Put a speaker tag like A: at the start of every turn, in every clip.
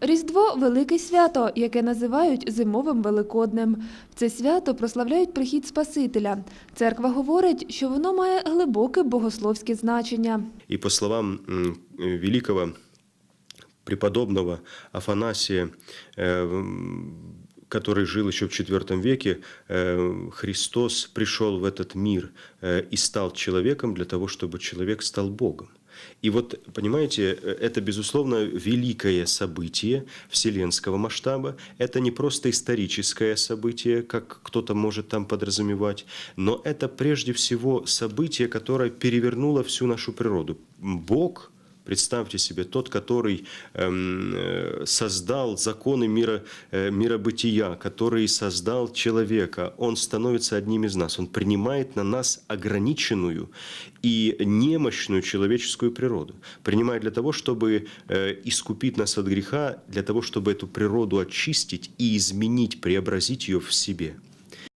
A: Різдво велике свято, яке називають зимовим великоднем. В це свято прославляють прихід Спасителя. Церква говорить, що воно має глибоке богословське значення.
B: И по словам м, великого преподобного Афанасия, э, м, который жил еще в IV веке, э, Христос пришел в этот мир э, и стал человеком для того, чтобы человек стал Богом. И вот, понимаете, э, это, безусловно, великое событие вселенского масштаба. Это не просто историческое событие, как кто-то может там подразумевать, но это прежде всего событие, которое перевернуло всю нашу природу. Бог Представьте себе, тот, который эм, э, создал законы мира, э, миробытия, который создал человека, он становится одним из нас. Он принимает на нас ограниченную и немощную человеческую природу. Принимает для того, чтобы э, искупить нас от греха, для того, чтобы эту природу очистить и изменить, преобразить ее в себе.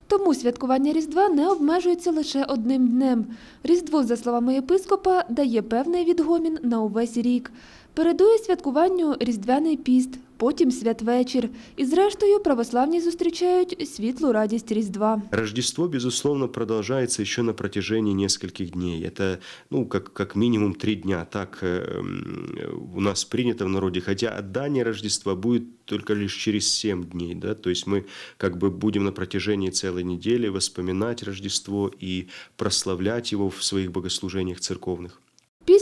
A: Тому святкування Різдва не обмежується лише одним днем. Різдво, за словами єпископа, дає певний відгомін на увесь рік. Передує святкуванню Різдвяний піст, потім святвечір. І зрештою православні зустрічають світлу радість Різдва.
B: Рождество, безусловно, продолжается еще на протяжении нескольких дней. Это, ну, как, как минимум три дня. Так э, м, у нас принято в народе. Хотя отдание Рождества будет только лишь через семь дней. Да? То есть мы как бы будем на протяжении целой недели воспоминать Рождество и прославлять его в своих богослужениях церковных.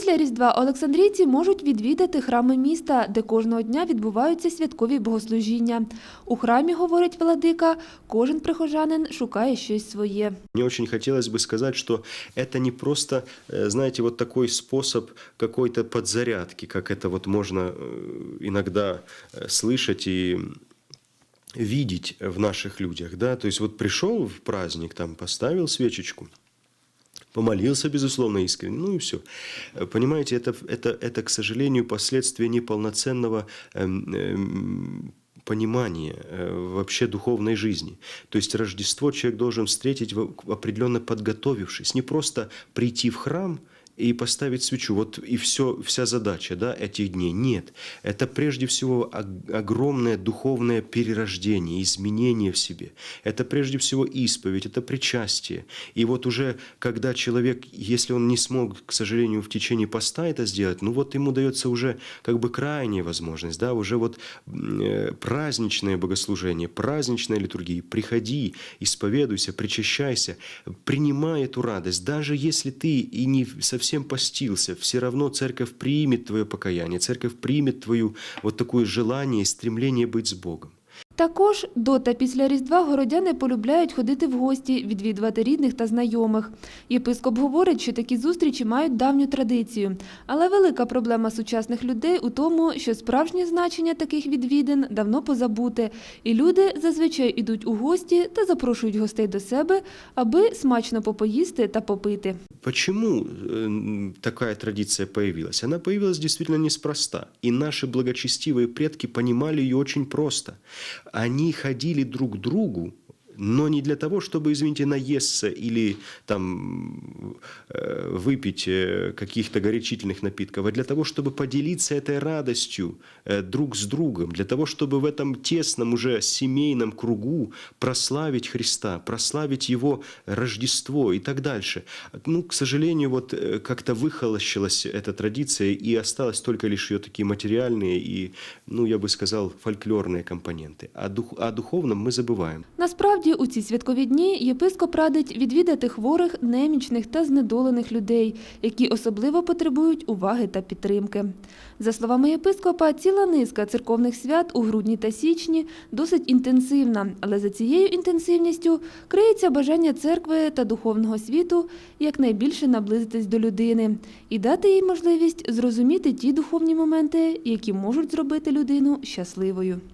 A: Після Різдва Олександрійці можуть відвідати храми міста, де кожного дня відбуваються святкові богослужіння. У храмі, говорить владика, кожен прихожанин шукає щось своє.
B: Мне очень хотелось бы сказать, что это не просто, э, знаете, вот такой способ какой-то подзарядки, как это вот можно э, иногда э, слышать и видеть в наших людях, да, то есть вот пришел в праздник, там поставил свечечку, помолился, безусловно, искренне, ну и все. Понимаете, это, это, это, к сожалению, последствия неполноценного эм, эм, понимания э, вообще духовной жизни. То есть Рождество человек должен встретить определенно подготовившись, не просто прийти в храм и поставить свечу. Вот и все, вся задача да, этих дней. Нет. Это прежде всего ог- огромное духовное перерождение, изменение в себе. Это прежде всего исповедь, это причастие. И вот уже когда человек, если он не смог, к сожалению, в течение поста это сделать, ну вот ему дается уже как бы крайняя возможность, да, уже вот э, праздничное богослужение, праздничная литургия. Приходи, исповедуйся, причащайся, принимай эту радость. Даже если ты и не совсем постился, все равно церковь примет твое покаяние, церковь примет твою вот такое желание стремление быть с Богом.
A: Також до та після Різдва городяни полюбляють ходити в гості, відвідувати рідних та знайомих. Єпископ говорить, що такі зустрічі мають давню традицію. Але велика проблема сучасних людей у тому, що справжнє значення таких відвідин давно позабуте, і люди зазвичай ідуть у гості та запрошують гостей до себе, аби смачно попоїсти та попити.
B: Почему э, такая традиция появилась? Она появилась действительно неспроста. И наши благочестивые предки понимали ее очень просто. Они ходили друг к другу, но не для того, чтобы, извините, наесться или там э, выпить э, каких-то горячительных напитков, а для того, чтобы поделиться этой радостью э, друг с другом, для того, чтобы в этом тесном уже семейном кругу прославить Христа, прославить Его Рождество и так дальше. Ну, к сожалению, вот как-то выхолощилась эта традиция и осталось только лишь ее такие материальные и, ну, я бы сказал, фольклорные компоненты. А, дух, о духовном мы забываем.
A: Насправді, у ці святкові дні єпископ радить відвідати хворих, немічних та знедолених людей, які особливо потребують уваги та підтримки. За словами єпископа, ціла низка церковних свят у грудні та січні досить інтенсивна, але за цією інтенсивністю криється бажання церкви та духовного світу якнайбільше наблизитись до людини і дати їй можливість зрозуміти ті духовні моменти, які можуть зробити людину щасливою.